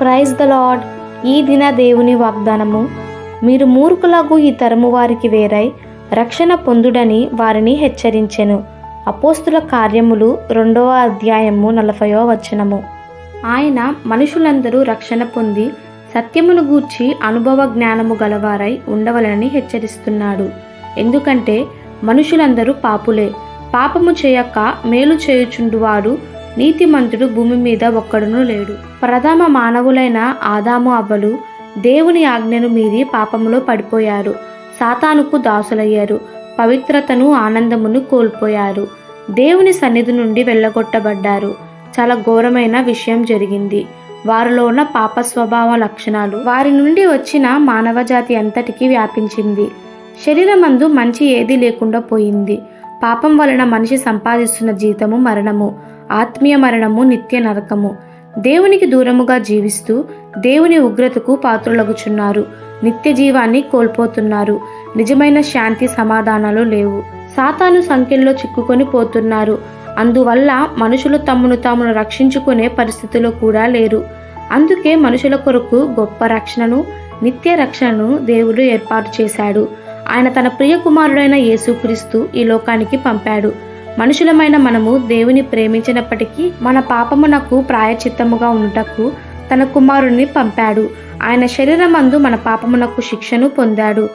Praise the lord ఈ దిన దేవుని వాగ్దానము. మీరు మూర్ఖులకు ఈ తరము వారికి వేరై రక్షణ పొందుడని వారిని హెచ్చరించెను. అపోస్తుల కార్యములు రెండవ అధ్యాయము నలభయో వచనము. ఆయన మనుషులందరూ రక్షణ పొంది సత్యమును గూర్చి అనుభవ జ్ఞానము గలవారై ఉండవలనని హెచ్చరిస్తున్నాడు. ఎందుకంటే మనుషులందరూ పాపులే. పాపము చేయక మేలు చేయుచుండువాడు నీతిమంతుడు భూమి మీద ఒక్కడును లేడు. ప్రథమ మానవులైన ఆదాము అవ్వలు దేవుని ఆజ్ఞను మీరి పాపములో పడిపోయారు. సాతానుకు దాసులయ్యారు. పవిత్రతను ఆనందమును కోల్పోయారు. దేవుని సన్నిధి నుండి వెళ్ళగొట్టబడ్డారు. చాలా ఘోరమైన విషయం జరిగింది. వారిలో ఉన్న పాప స్వభావ లక్షణాలు వారి నుండి వచ్చిన మానవజాతి అంతటికీ వ్యాపించింది. శరీరమందు మంచి ఏదీ లేకుండా పోయింది. పాపం వలన మనిషి సంపాదిస్తున్న జీతము మరణము ఆత్మీయ మరణము నిత్య నరకము. దేవునికి దూరముగా జీవిస్తూ దేవుని ఉగ్రతకు పాత్రలగుచున్నారు. నిత్య జీవాన్ని కోల్పోతున్నారు. నిజమైన శాంతి సమాధానాలు లేవు. సాతాను సంఖ్యల్లో చిక్కుకొని పోతున్నారు. అందువల్ల మనుషులు తమను తామును రక్షించుకునే పరిస్థితిలో కూడా లేరు. అందుకే మనుషుల కొరకు గొప్ప రక్షణను నిత్య రక్షణను దేవుడు ఏర్పాటు చేశాడు. ఆయన తన ప్రియ కుమారుడైన యేసుక్రీస్తు ఈ లోకానికి పంపాడు. మనుషులమైన మనము దేవుని ప్రేమించినప్పటికీ మన పాపమునకు ప్రాయచిత్తముగా ఉండుటకు తన కుమారుడిని పంపాడు. ఆయన శరీరమందు మన పాపమునకు శిక్షను పొందాడు.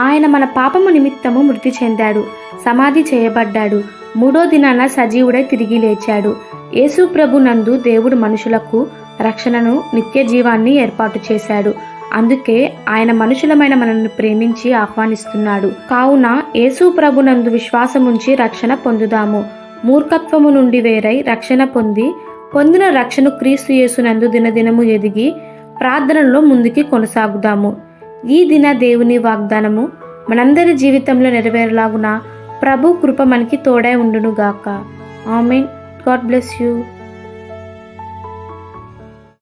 ఆయన మన పాపము నిమిత్తము మృతి చెందాడు సమాధి చేయబడ్డాడు. మూడో దినాన సజీవుడై తిరిగి లేచాడు. యేసు ప్రభు నందు దేవుడు మనుషులకు రక్షణను నిత్య జీవాన్ని ఏర్పాటు చేశాడు. అందుకే ఆయన మనుషులమైన మనల్ని ప్రేమించి ఆహ్వానిస్తున్నాడు. కావున యేసు ప్రభునందు విశ్వాసముంచి రక్షణ పొందుదాము. మూర్ఖత్వము నుండి వేరై రక్షణ పొంది పొందిన రక్షణ క్రీస్తు యేసునందు దినదినము ఎదిగి ప్రార్థనలో ముందుకి కొనసాగుదాము. ఈ దిన దేవుని వాగ్దానము మనందరి జీవితంలో నెరవేరలాగున ప్రభు కృప మనకి తోడై ఉండునుగాక. ఆమెన్. God bless you.